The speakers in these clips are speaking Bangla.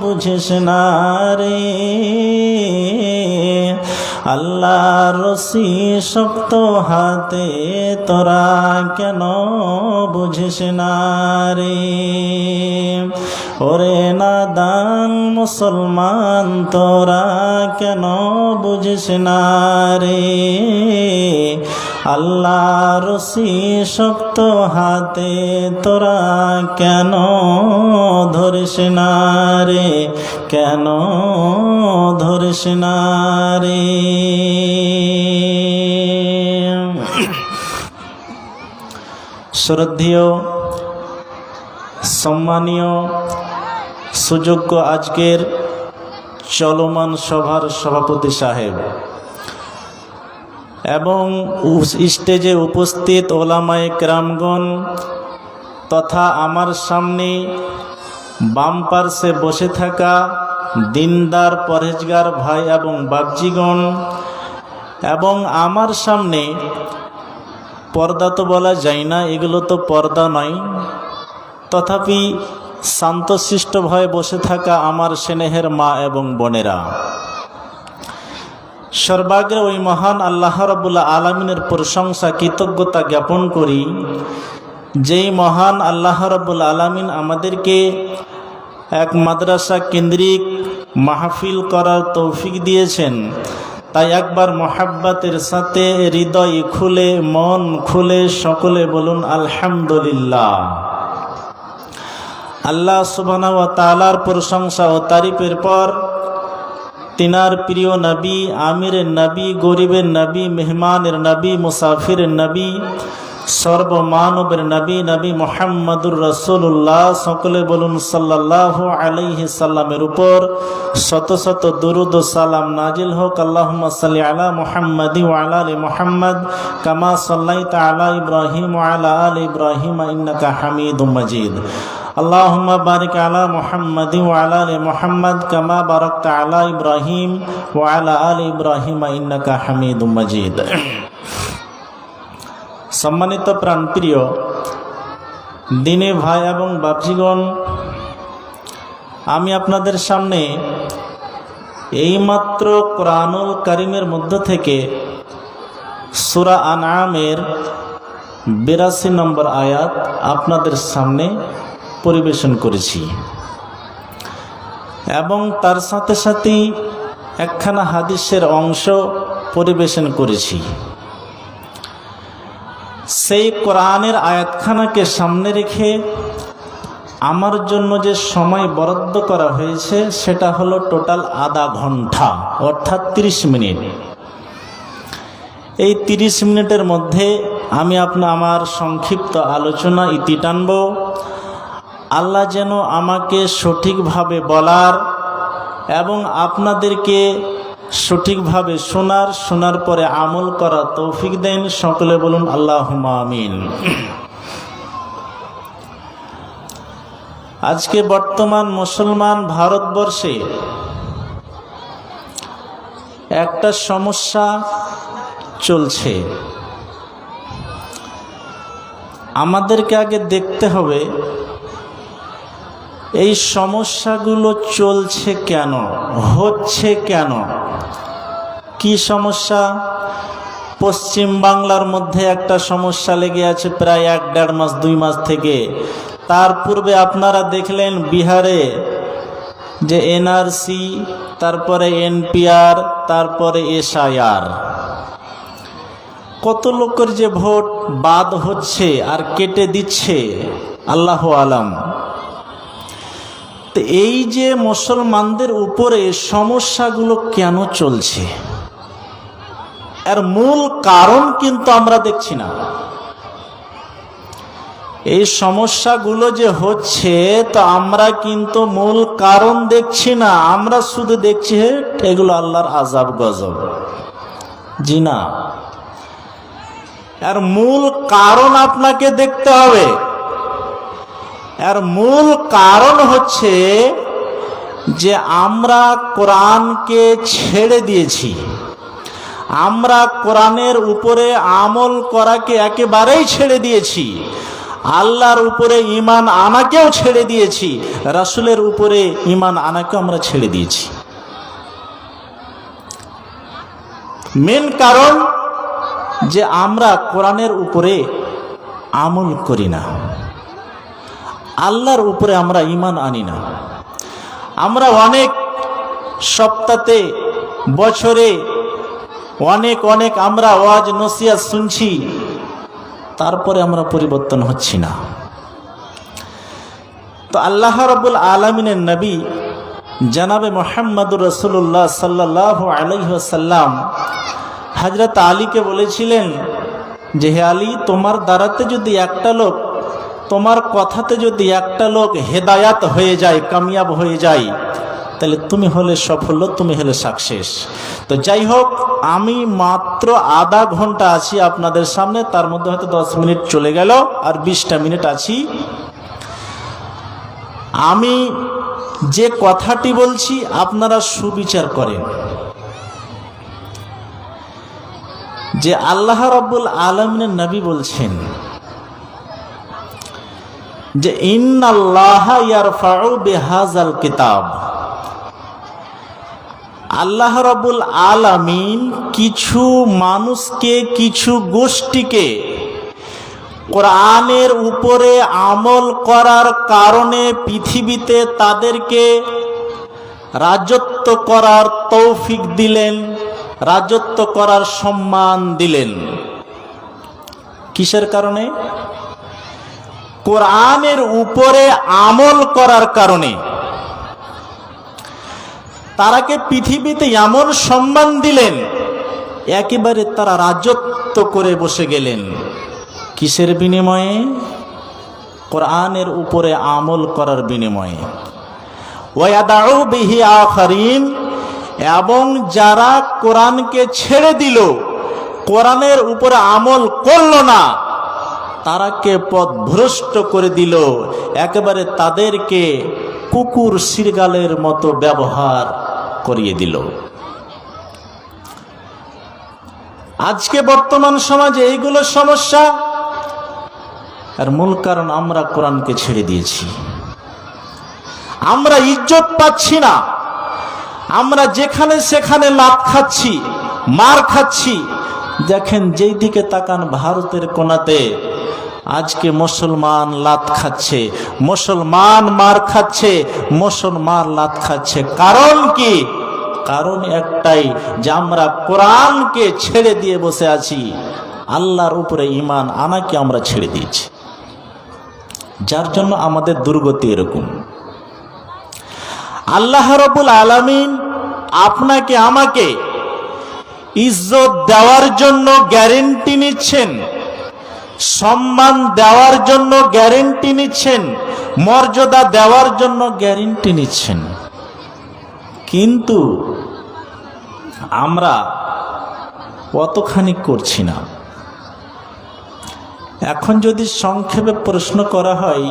বুঝিস না রে। আল্লাহ রসি শক্ত হাতে তোরা কেন বুঝিস না রে? ওরে নাদান মুসলমান, তোরা কেন বুঝিস না রে? আল্লাহ রসি শক্ত হাতে তোরা কেন ধরিস না রে? কেন ধরিস না রে? শ্রদ্ধেয়, সম্মানীয়, সুযোগ্য আজকের চলমান সভার সভাপতি সাহেব। এবং স্টেজে উপস্থিত ওলামায় ক্রামগণ তথা আমার সামনে বাম পার্শ্বে বসে থাকা দিনদার পরেজগার ভাই এবং বাবজিগণ এবং আমার সামনে পর্দা তো বলা যায় না, এগুলো তো পর্দা নয়। তথাপি শান্তশিষ্ট ভয়ে বসে থাকা আমার স্নেহের মা এবং বোনেরা। সর্বাগ্রে ওই মহান আল্লাহ রবুল্লা আলমিনের প্রশংসা, কৃতজ্ঞতা জ্ঞাপন করি, যেই মহান আল্লাহ রবুল আলমিন আমাদেরকে এক মাদ্রাসা কেন্দ্রিক মাহফিল করার তৌফিক দিয়েছেন। তাই একবার মোহাব্বাতের সাথে হৃদয় খুলে, মন খুলে সকলে বলুন, আলহামদুলিল্লাহ। আল্লাহ সুবানা ও তালার প্রশংসা ও তারিফের পর তিনার প্রিয় নবী, আমিরের নবী, গরিবের নবী, মেহমানের নবী, মুসাফিরের নবী, সর্বমানবের নবী নবী মোহাম্মদুর রসুল্লাহ সকলে বলুন সাল্লাহ আলাইহি সাল্লামের উপর শত শত দুরুদ সালাম নাজিল হোক। আল্লাহ সাল্লি আলা মোহাম্মদি ওয়ালা আলী মোহাম্মদ, কামা সাল্লাই আলা ইব্রাহিম ওয়ালা আল ইব্রাহিম, ইন্নাকা হামিদ মজিদ। اللهم بارك على محمد وعلى ال محمد كما باركت على ابراهيم وعلى ال ابراهيم انك حميد مجيد সম্মানিত প্রাণপ্রিয় দিনে ভাই এবং বাপজিগণ আমি আপনাদের সামনে এইমাত্র কোরআনুল কারিমের মধ্য থেকে সুরা আনামের বিরাশি নম্বর আয়াত আপনাদের সামনে পরিবেশন করেছি। এবং তার সাথে সাথেই একখানা হাদিসের অংশ পরিবেশন করেছি। সেই কোরআনের আয়াতখানাকে সামনে রেখে আমার জন্য যে সময় বরাদ্দ করা হয়েছে, সেটা হলো টোটাল আধা ঘণ্টা অর্থাৎ 30 মিনিট। এই 30 মিনিটের মধ্যে আমি আপনার আমার সংক্ষিপ্ত আলোচনা ইতি টানব। আল্লাহ যেন আমাকে সঠিকভাবে বলার এবং আপনাদেরকে সঠিকভাবে শোনার শোনার পরে আমল করা তৌফিক দেন। সকলে বলুন আল্লাহ আমিন। আজকে বর্তমান মুসলমান ভারতবর্ষে একটা সমস্যা চলছে। আমাদেরকে আগে দেখতে হবে এই সমস্যাগুলো চলছে কেন? হচ্ছে কেন? কি সমস্যা? পশ্চিম বাংলার মধ্যে একটা সমস্যা লেগে আছে প্রায় এক দেড় মাস, দুই মাস থেকে। তার পূর্বে আপনারা দেখলেন বিহারে যে এনআরসি, তারপরে এনপিআর, তারপরে এসআইআর। কত লোকের যে ভোট বাদ হচ্ছে আর কেটে দিচ্ছে, আল্লাহ আলাম। তো এই যে মুসলমানদের উপরে সমস্যাগুলো কেন চলছে? এর মূল কারণ কিন্তু আমরা দেখছি না। এই সমস্যাগুলো যে হচ্ছে, তো আমরা কিন্তু মূল কারণ দেখছি না। আমরা শুধু দেখছি এগুলো আল্লাহর আজাব গজব। জি না। এর মূল কারণ আপনাকে দেখতে হবে। এর মূল কারণ হচ্ছে যে আমরা কোরআনকে ছেড়ে দিয়েছি। আমরা কোরআনের উপরে আমল করাকে একেবারেই ছেড়ে দিয়েছি। আল্লাহর উপরে ইমান আনাকেও ছেড়ে দিয়েছি। রাসুলের উপরে ইমান আনাকেও আমরা ছেড়ে দিয়েছি। মেন কারণ যে আমরা কোরআনের উপরে আমল করি না। আল্লাহর উপরে আমরা ইমান আনি না। আমরা অনেক সপ্তাহে বছরে অনেক অনেক আমরা ওয়াজ নসিয়া শুনছি, তারপরে আমরা পরিবর্তন হচ্ছি না। তো আল্লাহ রবুল আলমিনের নবী জানাবে মোহাম্মদুর রসুল্লাহ সাল্লাহ আলহ্লাম হজরত আলীকে বলেছিলেন যে, হে আলী, তোমার দ্বারাতে যদি একটা লোক তোমার কথাতে যদি একটা লোক হেদায়াত হয়ে যায়, কামিয়াব হয়ে যায়, তাহলে তুমি হলে সফল, তুমি হলে সাকসেস। তো যাই হোক, আমি মাত্র আধা ঘণ্টা আছি আপনাদের সামনে, তার মধ্যে হয়তো দশ মিনিট চলে গেল আর বিশটা মিনিট আছি। আমি যে কথাটি বলছি, আপনারা সুবিচার করেন। যে আল্লাহ রব্বুল আলমিনের নবী বলছেন যে ইন্নাল্লাহ ইয়ারফাউ বিহাজাল কিতাব। আল্লাহ রবুল আলামিন কিছু মানুষকে, কিছু গোষ্ঠীকে কোরআনের উপরে আমল করার কারণে পৃথিবীতে তাদেরকে রাজত্ব করার তৌফিক দিলেন, রাজত্ব করার সম্মান দিলেন। কিসের কারণে? কোরআনের উপরে আমল করার কারণে। তারাকে পৃথিবীতে এমন সম্মান দিলেন, একেবারে তারা রাজত্ব করে বসে গেলেন। কিসের বিনিময়ে? কোরআনের উপরে আমল করার বিনিময়ে। ওয়াদাউ বিহি আখারিন, এবং যারা কোরআনকে ছেড়ে দিল, কোরআনের উপরে আমল করল না তারাকে পথ ভ্রষ্ট করে দিল। একেবারে তাদেরকে কুকুর শিরগালের মতো ব্যবহার করিয়ে দিল। আজকে বর্তমান সমাজে এইগুলো সমস্যা। আর মূল কারণ আমরা কোরআনকে ছেড়ে দিয়েছি। আমরা ইজ্জত পাচ্ছি না। আমরা যেখানে সেখানে লাভ খাচ্ছি, মার খাচ্ছি দেখেন যেই দিকে তাকান ভারতের কোনাতে আজকে মুসলমান লাত খাচ্ছে, মুসলমান মার খাচ্ছে, মুসলমান লাত খাচ্ছে। কারণ কি? কারণ একটাই, যে আমরা কোরআনকে ছেড়ে দিয়ে বসে আছি, আল্লাহর উপরে ইমান আনাকে আমরা ছেড়ে দিয়েছি। যার জন্য আমাদের দুর্গতি এরকম। আল্লাহ রবুল আলমিন আপনাকে, আমাকে ইজ্জত দেওয়ার জন্য গ্যারেন্টি নিচ্ছেন, সম্মান দেওয়ার জন্য গ্যারেন্টি নিচ্ছেন, মর্যাদা দেওয়ার জন্য গ্যারেন্টি নিচ্ছেন। কিন্তু আমরা অতখানি করছি না। এখন যদি সংক্ষেপে প্রশ্ন করা হয়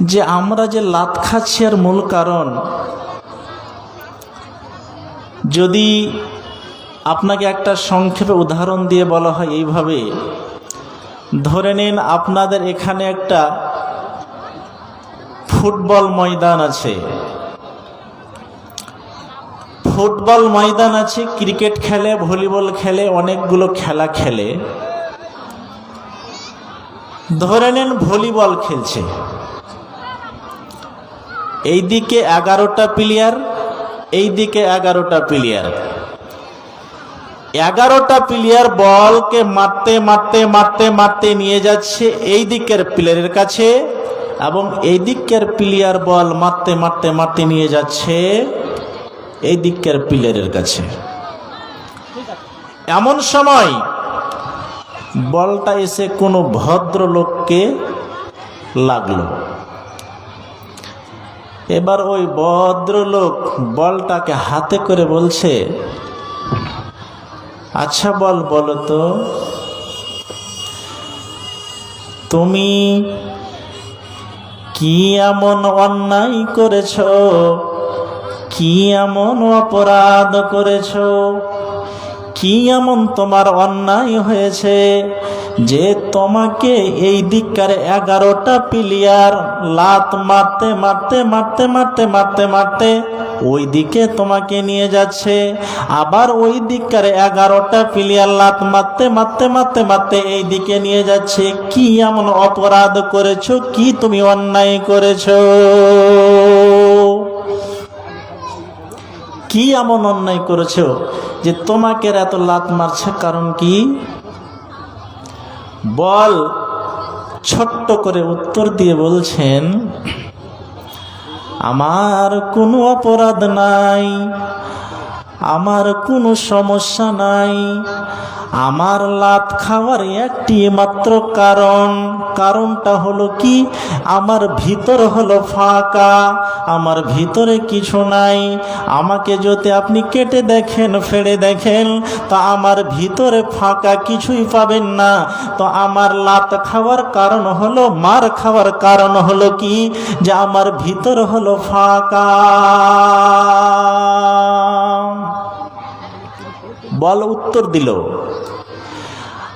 যে আমরা যে লাত খাচ্ছি আর মূল কারণ যদি আপনাকে একটা সংক্ষেপে উদাহরণ দিয়ে বলা হয় এইভাবে, ধরে নিন আপনাদের এখানে একটা ফুটবল ময়দান আছে। ফুটবল ময়দান আছে, ক্রিকেট খেলে, ভলিবল খেলে, অনেকগুলো খেলা খেলে। ধরে নিন ভলিবল খেলছে। এইদিকে এগারোটা প্লেয়ার এইদিকে এগারোটা প্লেয়ার এগারোটা প্লেয়ার বলকে মারতে মারতে মারতে মারতে নিয়ে যাচ্ছে এই দিকের প্লেয়ারের কাছে এবং এই দিকের প্লেয়ার বল মারতে মারতে মারতে নিয়ে যাচ্ছে এই দিকের প্লেয়ারের কাছে। এমন সময় বলটা এসে কোনো ভদ্রলোককে লাগল। এবার ওই ভদ্রলোক বলটাকে হাতে করে বলছে আচ্ছা বল, বলো তো। তুমি কি এমন অন্যায় করেছ? কি এমন অপরাধ করেছ? কি এমন তোমার অন্যায় হয়েছে? যে তোমাকে এই দিককার এগারোটা প্লেয়ার লাত মারতে মারতে মারতে মারতে মারতে মারতে ওই দিকে তোমাকে নিয়ে যাচ্ছে। আবার ওই দিককার এগারোটা প্লেয়ার লাত মারতে মারতে মারতে মারতে এই দিকে নিয়ে যাচ্ছে। কি এমন অপরাধ করেছ? কি তুমি অন্যায় করেছ? কি এমন অন্যায় করেছ যে তোমাকে এত লাত মারছে? কারণ কি? বল ছোট্ট করে উত্তর দিয়ে বলছেন আমার কোনো অপরাধ নাই। আমার কোনো সমস্যা নাই। আমার লাত খাওয়ার একটি মাত্র কারণ। কারণটা হলো কি? আমার ভিতর হলো ফাঁকা। আমার ভিতরে কিছু নাই। আমাকে যদি আপনি কেটে দেখেন ফেড়ে দেখেন, তা আমার ভিতরে ফাঁকা কিছুই পাবেন না। তো আমার লাত খাওয়ার কারণ হলো, মার খাওয়ার কারণ হলো কি? যে আমার ভিতর হলো ফাঁকা। বল, উত্তর দিল।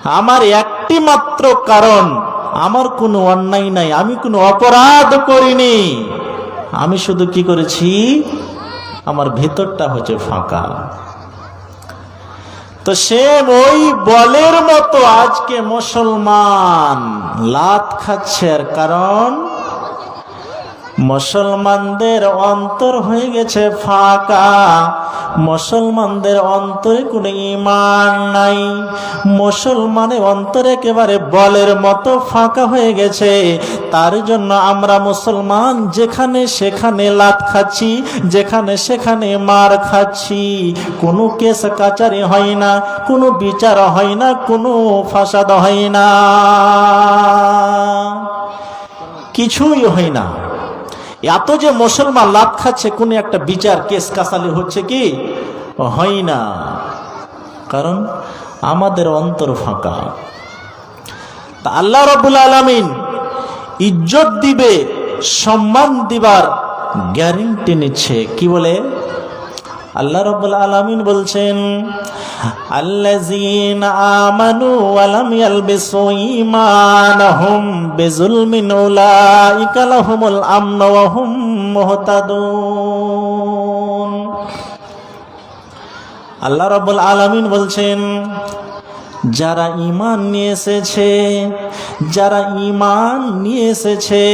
আমার একটি মাত্র কারণ, আমার কোনো অন্যায় নাই, আমি কোনো অপরাধ করিনি। আমি শুধু কি করেছি? আমার ভেতরটা হচ্ছে ফাঁকা। তো সে ওই বলের মতো আজকে মুসলমান, লাত খাচ্ছে কারণ মুসলমানদের অন্তর হয়ে গেছে ফাঁকা। মুসলমানদের অন্তরে কোনো ইমান নাই। মুসলমানের অন্তরে একেবারে বলের মতো ফাঁকা হয়ে গেছে। তার জন্য আমরা মুসলমান যেখানে সেখানে লাত খাচ্ছি, যেখানে সেখানে মার খাচ্ছি। কোনো কেস কাচারি হয় না, কোনো বিচার হয় না, কোনো ফাসাদ হয় না। কিছুই হয় না। এত যে মুসলমান লাভ খাচ্ছে, কোন একটা বিচার কেস কাসালি হচ্ছে কি? হয় না। কারণ আমাদের অন্তর ফাঁকা। তা আল্লাহ রবুল আলমিন ইজ্জত দিবে, সম্মান দিবার গ্যারেন্টি নিচ্ছে। কি বলে? আল্লাহ রব্বুল আলামিন বলছেন আমানু আল্লাহ রব্বুল আলামিন বলছেন, যারা ইমান নিয়ে এসেছে, যারা ইমান নিয়ে এসেছে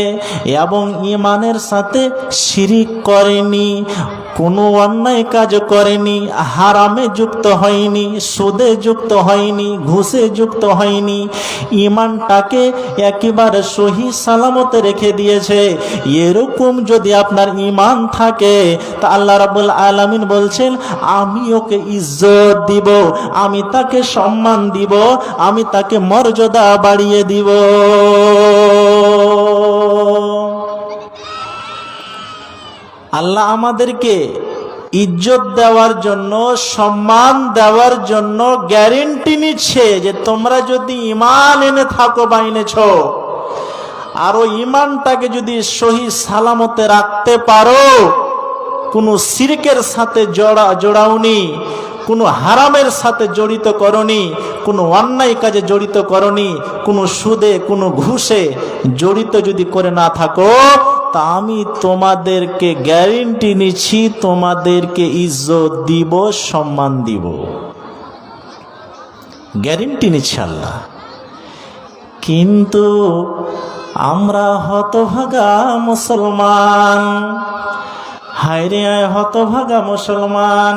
এবং ইমানের সাথে শিরিক করেনি কোনো অন্যায় কাজ করেনি, হারামে যুক্ত হয়নি, সুদে যুক্ত হয়নি, ঘুষে যুক্ত হয়নি। ইমানটাকে একেবারে সহি সালামতে রেখে দিয়েছে। এরকম যদি আপনার ইমান থাকে, তা আল্লাহ রাবুল আলামিন বলছেন, আমি ওকে ইজ্জত দিব, আমি তাকে সম্মান দিব, আমি তাকে মর্যাদা বাড়িয়ে দিব। আল্লাহ আমাদেরকে ইজ্জত দেওয়ার জন্য, সম্মান দেওয়ার জন্য গ্যারেন্টি নিচ্ছে যে তোমরা যদি ইমান এনে থাকো বা এনেছ। আর ওই ইমানটাকে যদি সহি সালামতে রাখতে পারো, কোনো সিরকের সাথে জড়া, জোড়াওনি, কোনো হারামের সাথে জড়িত করনি, কোনো অন্যায় কাজে জড়িত করনি, কোনো সুদে, কোনো ঘুষে জড়িত যদি করে না থাকো তা আমি তোমাদেরকে গ্যারেন্টি নিচ্ছি, তোমাদেরকে ইজ্জত দিব, সম্মান দিব। গ্যারেন্টি নিচ্ছে আল্লাহ। কিন্তু আমরা হতভাগা মুসলমান। হায়রে হতভাগা মুসলমান।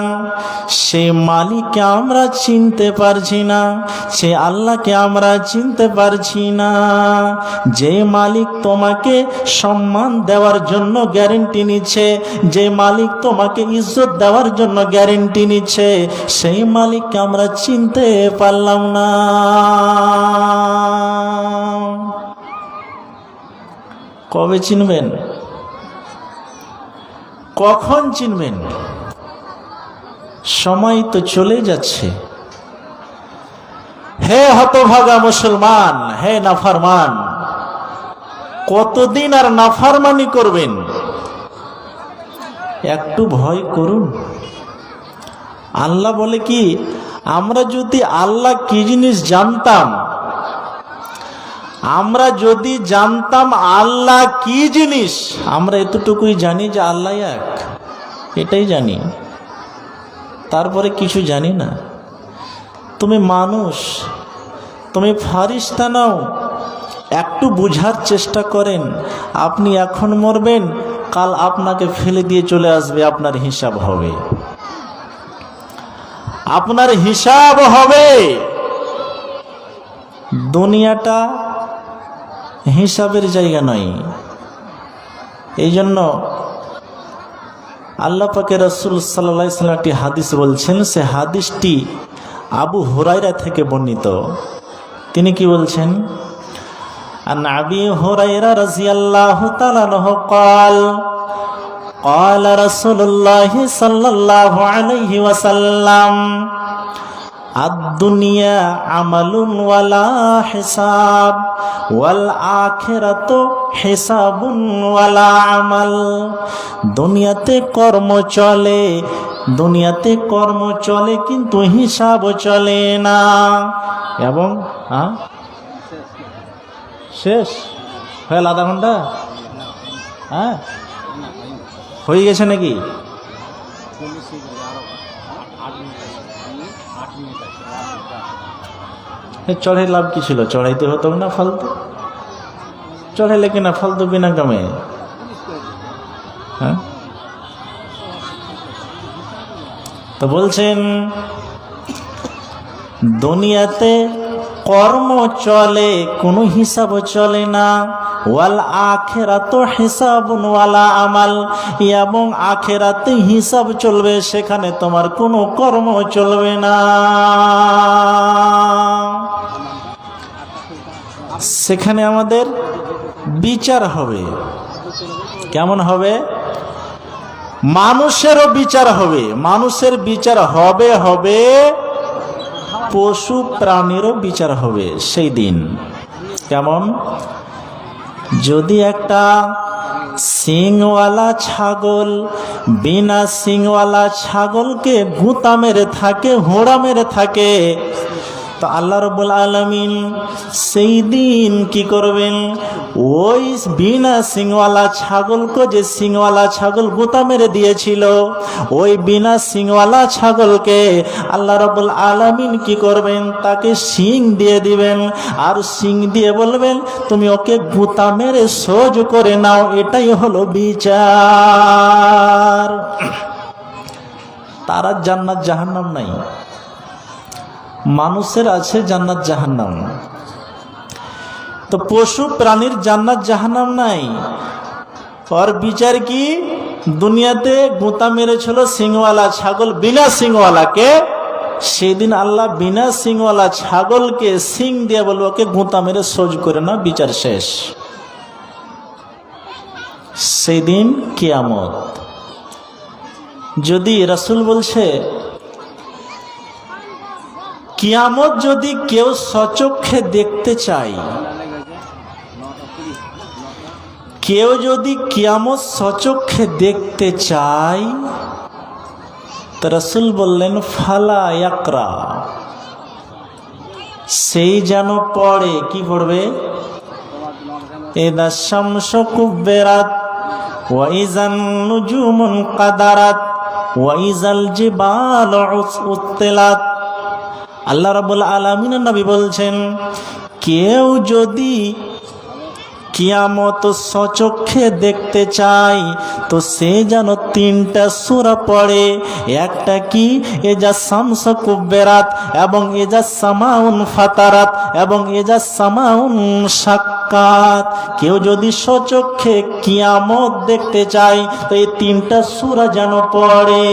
সে মালিককে আমরা চিনতে পারছি না, সে আল্লাহকে আমরা চিনতে পারছি না। যে মালিক তোমাকে সম্মান দেওয়ার জন্য গ্যারেন্টি নিচ্ছে, যে মালিক তোমাকে ইজ্জত দেওয়ার জন্য গ্যারেন্টি নিচ্ছে, সেই মালিককে আমরা চিনতে পারলাম না। কবে চিনবেন? কখন চিনবেন? সময় তো চলে যাচ্ছে। হে হতভাগা মুসলমান, হে নাফারমান, কতদিন আর নাফারমানি করবেন? একটু ভয় করুন। আল্লাহ বলে কি, আমরা যদি আল্লাহ কি জিনিস জানতাম আমরা যদি জানতাম আল্লাহ কি জিনিস, আমরা এতটুকুই জানি যে আল্লাহ এক। এটাই জানি। তারপরে কিছু জানি না। তুমি মানুষ, তুমি ফারিস্তা নাও। একটু বুঝার চেষ্টা করেন, আপনি এখন মরবেন, কাল আপনাকে ফেলে দিয়ে চলে আসবে, আপনার হিসাব হবে। আপনার হিসাব হবে। দুনিয়াটা হিসাবের জায়গা নয় এই জন্য আল্লাহ পাকে রসুল সাল্লা সাল্লাম একটি হাদিস বলছেন সে হাদিসটি আবু হুরাইরা থেকে বর্ণিত তিনি কি বলছেন عن أبي هريرة رضي الله تعالى عنه قال قال رسول الله صلى الله عليه وسلم আদুনিয়া আমালুন ওয়ালা হিসাব, ওয়াল আখেরাত হিসাবুন ওয়ালা আমাল। দুনিয়াতে কর্ম চলে, দুনিয়াতে কর্ম চলে কিন্তু হিসাব চলে না। এবং হ্যাঁ শেষ? হয়ে আধা ঘণ্টা? হ্যাঁ? হয়ে গেছে নাকি? চড়াই লাভ কি ছিল? চড়াইতে হতো না ফালতু। চড়াইলে কিনা ফালতু বিনা কামে। হ্যাঁ? তো বলছেন, দুনিয়াতে কর্ম চলে, কোনো হিসাব চলে না। ওয়াল আখেরাত হিসাবুন ওয়ালা আমাল। এবং আখেরাতে হিসাব চলবে, সেখানে তোমার কোনো কর্ম চলবে না। সেখানে আমাদের বিচার হবে। কেমন হবে? মানুষেরও বিচার হবে। মানুষের বিচার হবে হবে, পশু প্রাণীরও বিচার হবে সেই দিন। কেমন? যদি একটা সিংওয়ালা ছাগল, বিনা সিংওয়ালা ছাগলকে গুতা মেরে থাকে, হোড়া মেরে থাকে তো আল্লাহ রবুল আলমিন সেই দিন কি করবেন? ওই বিনা সিংওয়ালা ছাগলকে যে সিংওয়ালা ছাগল গুতা মেরে দিয়েছিল, ওই বিনা সিংওয়ালা ছাগলকে আল্লাহ রবুল আলমিন কি করবেন? তাকে শিং দিয়ে দিবেন। আর শিং দিয়ে বলবেন, তুমি ওকে গুতা মেরে সহ্য করে নাও, এটাই হলো বিচার। তারা জান্নাত জাহান্নাম নাই। মানুষের আছে জান্নাত জাহান্নাম। তো পশু প্রাণীর জান্নাত জাহান্নাম নাই। ওর বিচার কি? দুনিয়াতে গোতা মেরেছিল সিংওয়ালা ছাগল বিনা সিংওয়ালাকে সেদিন আল্লাহ বিনা সিংওয়ালা ছাগলকে সিং দিয়ে বলব, ওকে গোতা মেরে সোজ করে না বিচার শেষ। সেদিন কিয়ামত। যদি রাসুল বলছে কিয়ামত যদি কেউ সচক্ষে দেখতে চায়, কেউ যদি কিয়ামত সচক্ষে দেখতে চায়, তো রসুল বললেন, ফালা ইয়াকরা। সেই যেন পড়ে, কি পড়বে? এদা শামস কুব্বেরাত ওয়াইজান নুজুমুন কাদারাত ওয়াইজাল জিবাল উত্তেলাত আল্লাহ রাবুল আলমিন নবী বলছেন, কেউ যদি কিয়ামত সচক্ষে দেখতে চাই তো সে যেন তিনটা সুরা পড়ে। একটা কি? এজা শামস কুব্বেরাত এবং এজা সামাউন ফাতারাত এবং এজা সামাউন সাক্ষাৎ কেউ যদি সচক্ষে কিয়ামত দেখতে চায়, তো এই তিনটা সুরা যেন পড়ে।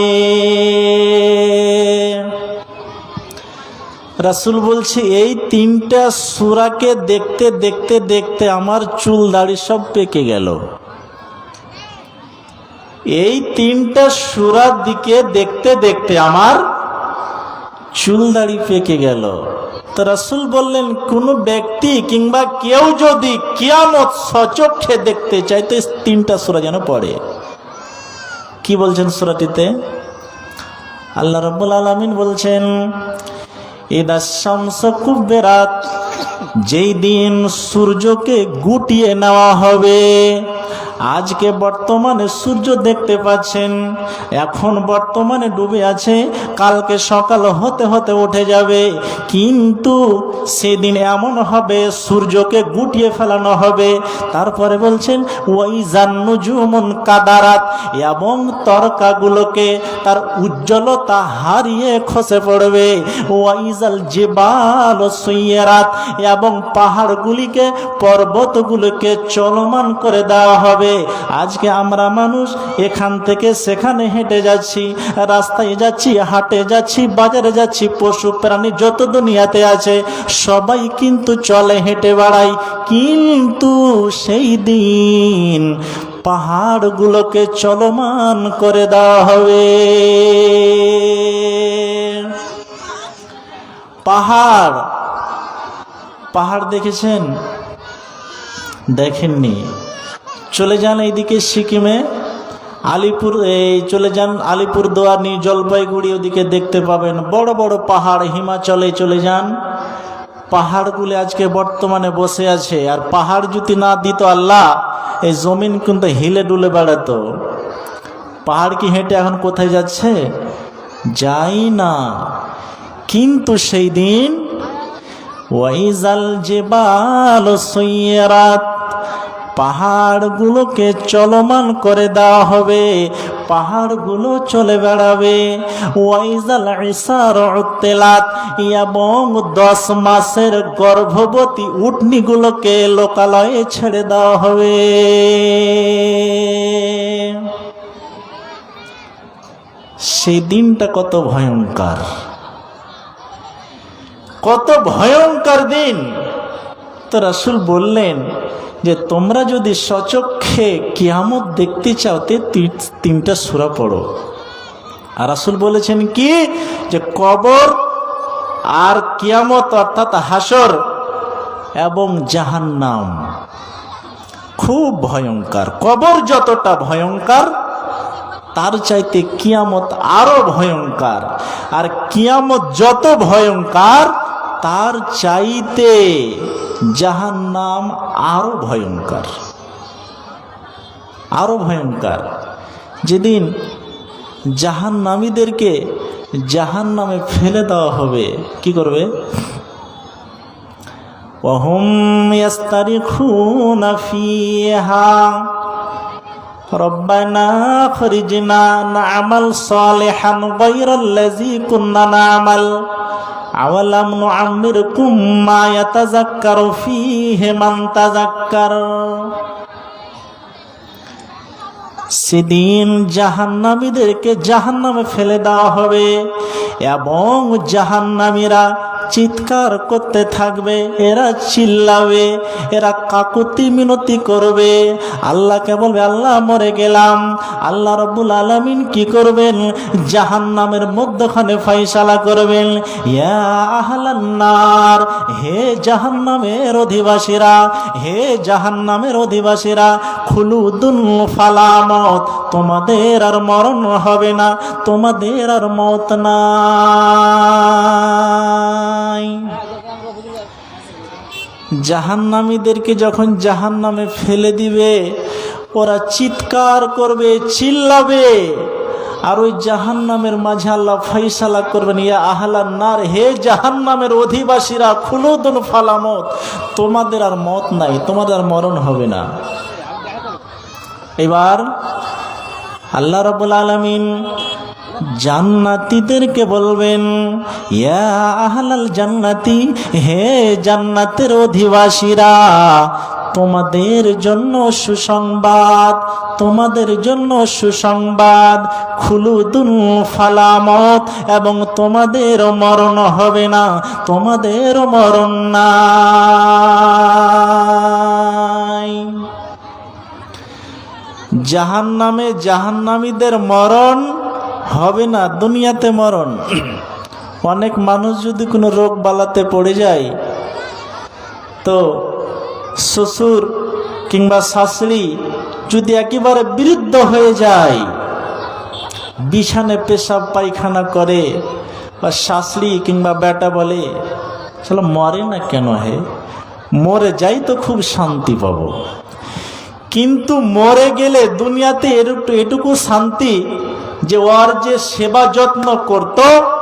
রাসুল বলছে, এই তিনটা সুরাকে দেখতে দেখতে দেখতে আমার চুল দাড়ি সব পেকে গেল। এই তিনটা সুরার দিকে দেখতে দেখতে আমার চুল দাড়ি পেকে গেল। তো রাসুল বললেন, কোন ব্যক্তি কিংবা কেউ যদি কিয়ামত সচক্ষে দেখতে চায়, তো তিনটা সুরা যেন পড়ে। কি বলছেন সুরাটিতে? আল্লাহ রব্বুল আলমিন বলছেন ইদা শামস কুব্বেরাত যেই দিন সূর্যকে গুটিয়ে নেওয়া হবে আজকে বর্তমানে সূর্য দেখতে পাচ্ছেন। এখন বর্তমানে ডুবে আছে, কালকে সকাল হতে হতে উঠে যাবে। কিন্তু সেদিন এমন হবে, সূর্যকে গুটিয়ে ফেলানো হবে। তারপরে বলছেন ওই জান্নুজুমন কাদারাত এবং তরকাগুলোকে তার উজ্জ্বলতা হারিয়ে খসে পড়বে। ওয়াইজাল জিবাল সুইয়েরাত এবং পাহাড়গুলিকে, পর্বতগুলোকে চলমান করে দেওয়া হবে। আজকে আমরা মানুষ এখান থেকে সেখানে হেঁটে যাচ্ছি, রাস্তায় যাচ্ছি, হাটে যাচ্ছি, বাজারে যাচ্ছি, পশু প্রাণী যত দুনিয়াতে আছে, সবাই কিন্তু চলে হেঁটে বেড়াই কিন্তু সেই দিন পাহাড়গুলোকে চলমান করে দেওয়া হবে। পাহাড় পাহাড় দেখেছেন? দেখেননি। চলে যান এইদিকে সিকিমে। আলিপুর, এই চলে যান আলিপুর দোয়ানি জলপাইগুড়ি ওদিকে দেখতে পাবেন। বড় বড় পাহাড়, হিমাচলে চলে যান। পাহাড়গুলি আজকে বর্তমানে বসে আছে। আর পাহাড় যদি না দিত আল্লাহ, এই জমিন কিন্তু হিলে ডুলে বেড়াতো। পাহাড় কি হেঁটে এখন কোথায় যাচ্ছে? যাই না। কিন্তু সেই দিন ওয়াইজাল জেবাল সৈয়রাত পাহাড়গুলোকে চলমান করে দেওয়া হবে। পাহাড়গুলো চলে বেড়াবে। ওয়াইজাল ইসার তেলাত এবং দশ মাসের গর্ভবতী উটনিগুলোকে লোকালয়ে ছেড়ে দেওয়া হবে। সেই দিনটা কত ভয়ঙ্কর। কত ভয়ঙ্কর দিন। তো রাসুল বললেন যে তোমরা যদি সচক্ষে কিয়ামত দেখতে চাও, তে তিনটা সুরা পড়ো। আর রাসুল বলেছেন কি? যে কবর আর কিয়ামত অর্থাৎ হাসর এবং জাহান্নাম খুব ভয়ঙ্কর। কবর যতটা ভয়ঙ্কর, তার চাইতে কিয়ামত আরও ভয়ঙ্কর। আর কিয়ামত যত ভয়ঙ্কর, তার চাইতে জাহান্নাম আরো ভয়ঙ্কর আরো ভয়ঙ্কর যেদিন জাহান্নামীদেরকে জাহান্নামে ফেলে দেওয়া হবে কি করবে وهم يسترخون فيها ربنا اخرجنا نعمل صالحا غير الذي كنا نعمل আওয়ালাম নু আমির কুম্মা ইয়াতাজাক্কার ফি হেমান তাজাক্কার সেদিন জাহান্নামীদেরকে জাহান্নামে ফেলে দেওয়া হবে এবং জাহান্নামীরা চিৎকার করতে থাকবে, এরা চিল্লাবে, এরা কাকুতি মিনতি করবে। আল্লাহকে বলবে, আল্লাহ, মরে গেলাম। আল্লাহ রব্বুল আলমিন কি করবেন? জাহান্নামের মধ্যখানে ফয়সালা করবেন। ইয়া আহলান্নার হে জাহান্নামের অধিবাসীরা, হে জাহান্নামের অধিবাসীরা, খুলুদুন ফালামত, তোমাদের আর মরণ হবে না, তোমাদের আর মত নাই। জাহান্নামীদেরকে যখন জাহান্নামে ফেলে দিবে, ওরা চিৎকার করবে, চিল্লাবে। আর ওই জাহান্নামের মাঝে আল্লাহ ফৈসালা করবেন, ইয়া আহলান নার, হে জাহান্নামের অধিবাসীরা, খুলুদুন ফালামত। তোমাদের আর মত নাই, তোমাদের আর মরণ হবে না। এবার আল্লাহ রবুল আলমিন জান্নাতীদেরকে বলবেন, ইয়া আহলাল জান্নাতি, হে জান্নাতের অধিবাসীরা, তোমাদের জন্য সুসংবাদ, তোমাদের জন্য সুসংবাদ খুলুদুল ফালামত, এবং তোমাদের মরণ হবে না, তোমাদের মরণ নাই। জাহান নামে জাহান্নামীদের মরণ হবে না, দুনিয়াতে মরণ। অনেক মানুষ যদি কোনো রোগ বালাতে পড়ে যায়, তো শ্বশুর কিংবা শাশুড়ি যদি একেবারে বিরুদ্ধ হয়ে যায়, বিছানে পেশাব পায়খানা করে বা শাশুড়ি কিংবা বেটা বলে, চলো মরে না কেন হে? মরে যাই তো খুব শান্তি পাব। কিন্তু মরে গেলে দুনিয়াতে এটুকু এটুকু শান্তি যে ওর যে সেবা যত্ন করত,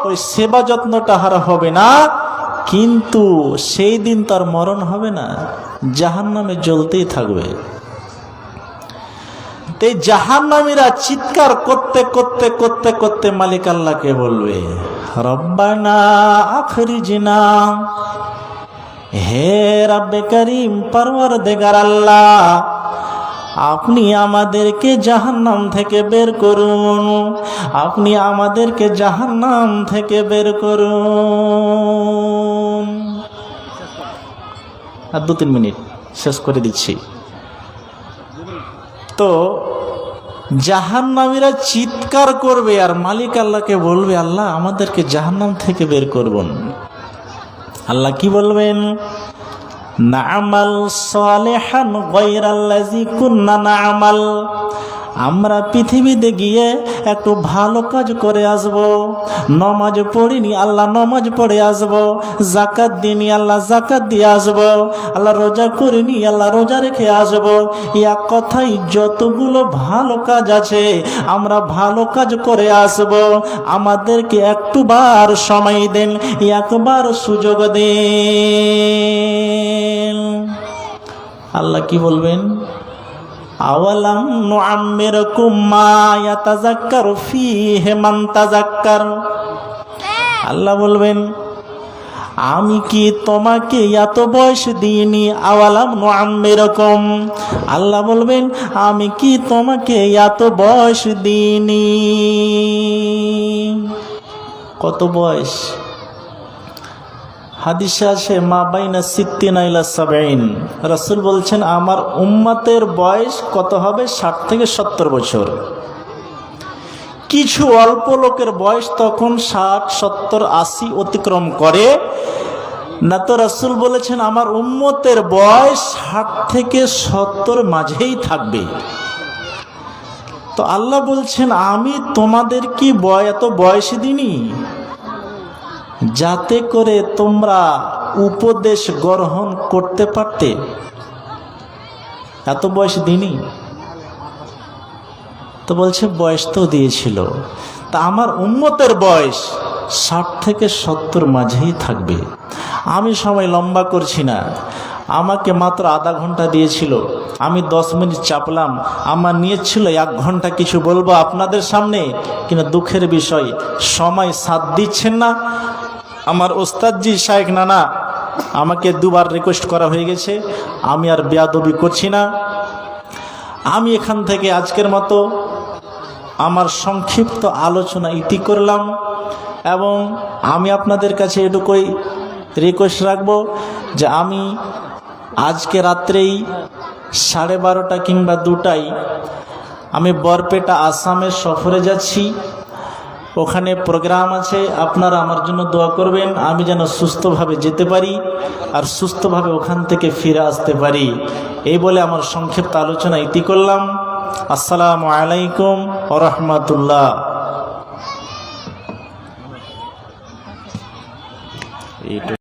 ওই সেবা যত্নটা হার হবে না, কিন্তু সেই দিন তার মরণ হবে না জাহান নামে জ্বলতেই থাকবে। এই জাহান্নামীরা চিৎকার করতে করতে করতে করতে মালিক আল্লাহকে বলবে, রব্বানা আখরিজিনা, হে রাব্বে করিম পরওয়ার দেগার আল্লাহ আপনি আমাদেরকে জাহান্নাম থেকে বের করুন। আপনি আমাদেরকে জাহান্নাম থেকে বের করুন। আর দু তিন মিনিট শেষ করে দিচ্ছি। তো, জাহান্নামীরা চিৎকার করবে আর মালিক আল্লাহকে বলবে, আল্লাহ, আমাদেরকে জাহান্নাম থেকে বের করবেন আল্লাহ কি বলবেন? নামাল সালেহান গৈরাল্লাজি কুন্না নামাল আমরা পৃথিবীতে গিয়ে একটু ভালো কাজ করে আসব। নমাজ পড়িনি, আল্লাহ নমাজ পড়ে আসব। জাকাত দিনি আল্লাহ জাকাত দিয়ে আসব। আল্লাহ রোজা করিনি, আল্লাহ রোজা রেখে আসব। ইয়া কথাই যতগুলো ভালো কাজ আছে, আমরা ভালো কাজ করে আসব। আমাদেরকে একটু বার সময় দেন, একবার সুযোগ দেন। আল্লাহ কি বলবেন? আওয়ালাম নুআম্মিরকুম মা ইয়াতাযাক্কারু ফীহি মান তাযাক্কার। আল্লাহ বলবেন, আমি কি তোমাকে এত বয়স দিইনি? আওয়ালাম নুআম্মিরকুম। আল্লাহ বলবেন, আমি কি তোমাকে এত বয়স দিইনি? কত বয়স? হাদিসে আছে মা বাইনা সিদ্দিনা ইলা সাবাইন রাসূল বলছেন, আমার উম্মতের বয়স কত হবে? ষাট থেকে সত্তর বছর। কিছু অল্প লোকের বয়স তখন ষাট, সত্তর, আশি অতিক্রম করে। না তো রাসূল বলেছেন, আমার উম্মতের বয়স ষাট থেকে সত্তর মাঝেই থাকবে। তো আল্লাহ বলছেন, আমি তোমাদের কি বয়, এত বয়স দিনই যাতে করে তোমরা উপদেশ গ্রহণ করতে পারতে। এত বয়স দিনই? তো বলছে, বয়স তো দিয়েছিল। তা আমার উন্মতের বয়স ষাট থেকে সত্তর মাঝেই থাকবে। আমি সময় লম্বা করছি না। আমাকে মাত্র আধা ঘণ্টা দিয়েছিল। আমি দশ মিনিট চাপলাম। আমার নিয়েছিল এক ঘণ্টা কিছু বলব আপনাদের সামনে, কিন্তু দুঃখের বিষয়, সময় সাথ দিচ্ছেন না। আমার ওস্তাদজি শায়েক নানা, আমাকে দুবার রিকোয়েস্ট করা হয়ে গেছে, আমি আর বেয়াদবি করছি না। আমি এখান থেকে আজকের মতো আমার সংক্ষিপ্ত আলোচনা ইতি করলাম এবং আমি আপনাদের কাছে এটুকুই রিকোয়েস্ট রাখব যে আমি আজকে রাত্রেই সাড়ে বারোটা কিংবা দুটাই আমি বরপেটা আসামের সফরে যাচ্ছি। ওখানে প্রোগ্রাম আছে, আপনারা আমার জন্য দোয়া করবেন, আমি যেন সুস্থভাবে যেতে পারি আর সুস্থভাবে ওখান থেকে ফিরে আসতে পারি। এই বলে আমার সংক্ষিপ্ত আলোচনা ইতি করলাম। আসসালামু আলাইকুম ওরহমতুল্লাহ।